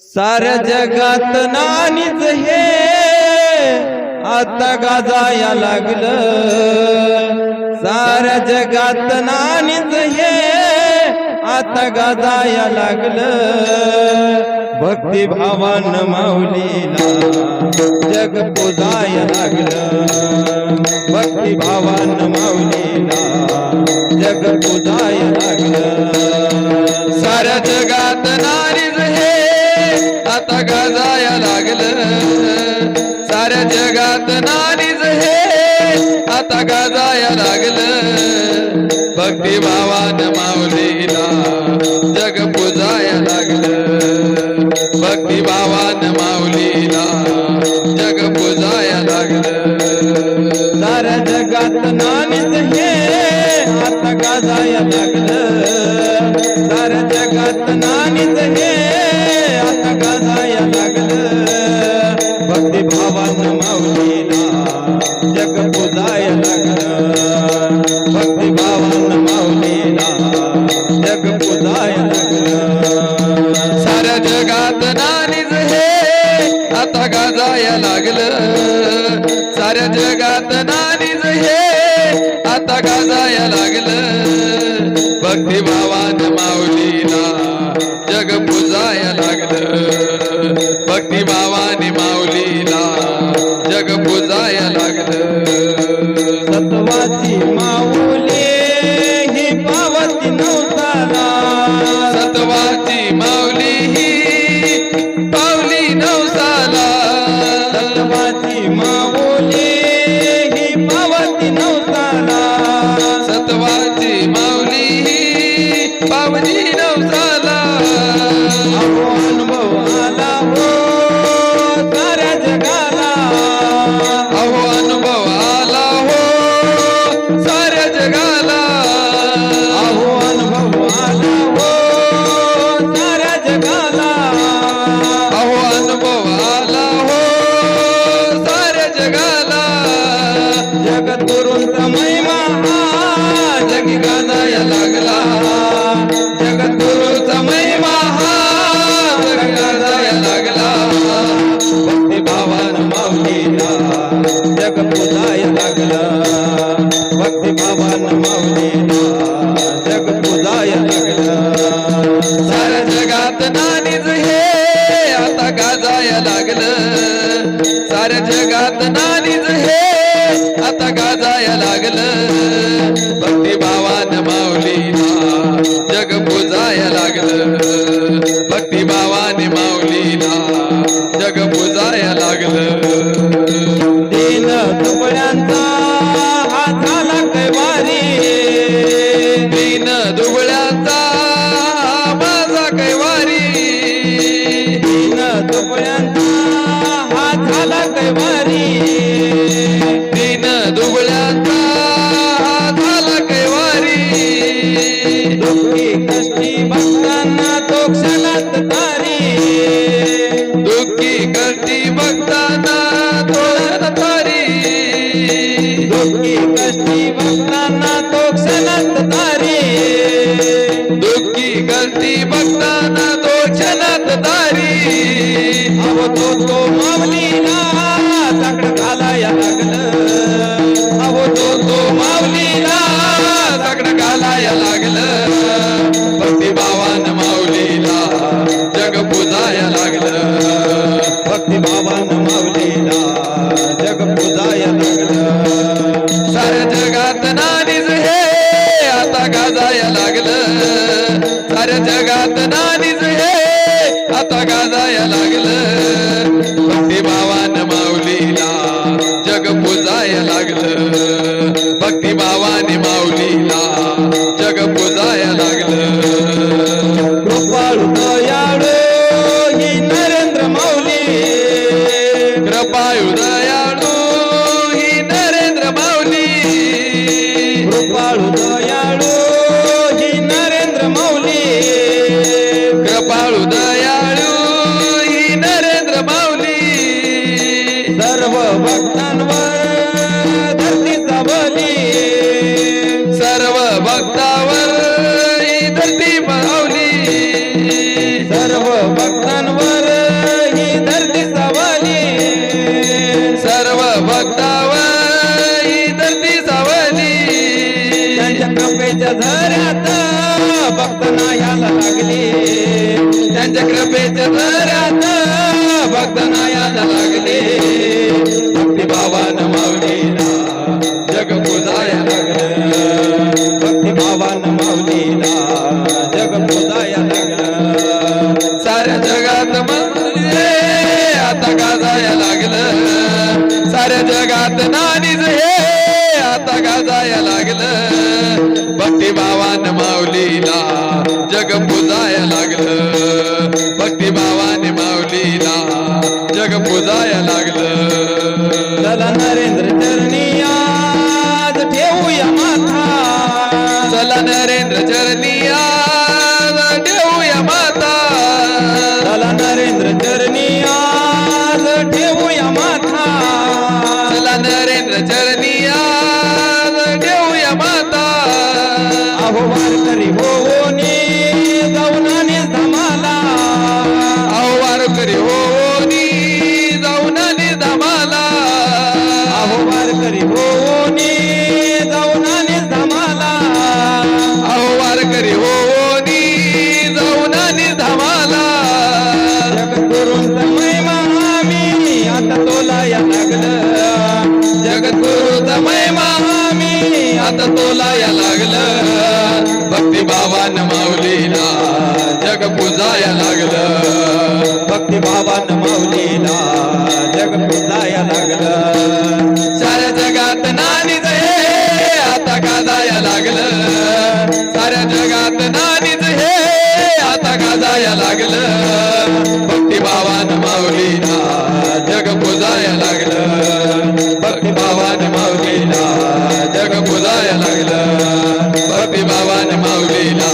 साऱ्या जगात नानीच हे. आता गाजाया लागलं. साऱ्या जगात नानीच हे. आता गाजाया लागलं. भक्ती भावान माऊलीला जग पुजाया लागलं. भक्ती भावान माऊलीला जग पुजाया लागलं. साऱ्या जगात हे आता गाजाया लागलं. साऱ्या जगात नारीच हे. आता गाजाया लागलं. भक्ती भावान माऊलीला जग पुजाया लागलं. भक्ती भावान माऊलीला जग पुजाया लागलं. साऱ्या जगात नानीच हे. आता गाजाया लागलं. हे आता गाजाया लागलं. भक्ती भावान माऊलीला जग पुजाया लागलं. भक्ती भावानी माऊलीला जग पुजाया लागलं. सत्वाची लागलं. साऱ्या जगात नानीच हे आता गाजाया लागलं. भक्ती भावान माऊलीला जग पुजाया लागलं. भक्ती भावाने जगात नानीच हे आता गाजाया लागलं. साऱ्या जगात नानीच हे आता गाजाया लागलं. भक्ती भावान माऊलीला जग पुजाया लागलं. सर्व भक्तांवर धरती सावली सर्व भक्तावर ही धरती पावली सर्व भक्तांवर ही धरती सावली सर्व भक्तावर ही धरती सावली त्यांच्या कृपेच्या झऱ्यात भक्तांना याला लागली त्यांच्या कृपेच्या झऱ्यात भक्तांना बावान माऊलीला जग भगवान माऊलीला जग पुजाया लागलं. भक्तिभावान माऊलीला जग पुजाया लागलं. साऱ्या जगात नानी हे आता गाजाया लागलं? साऱ्या जगात नानीच हे आता गाजाया लागलं? भक्तिभावान माऊलीला जग पुजाया लागलं. भक्तिभावान माऊलीला जग पुजाया लागलं. भक्तिभावान माऊलीला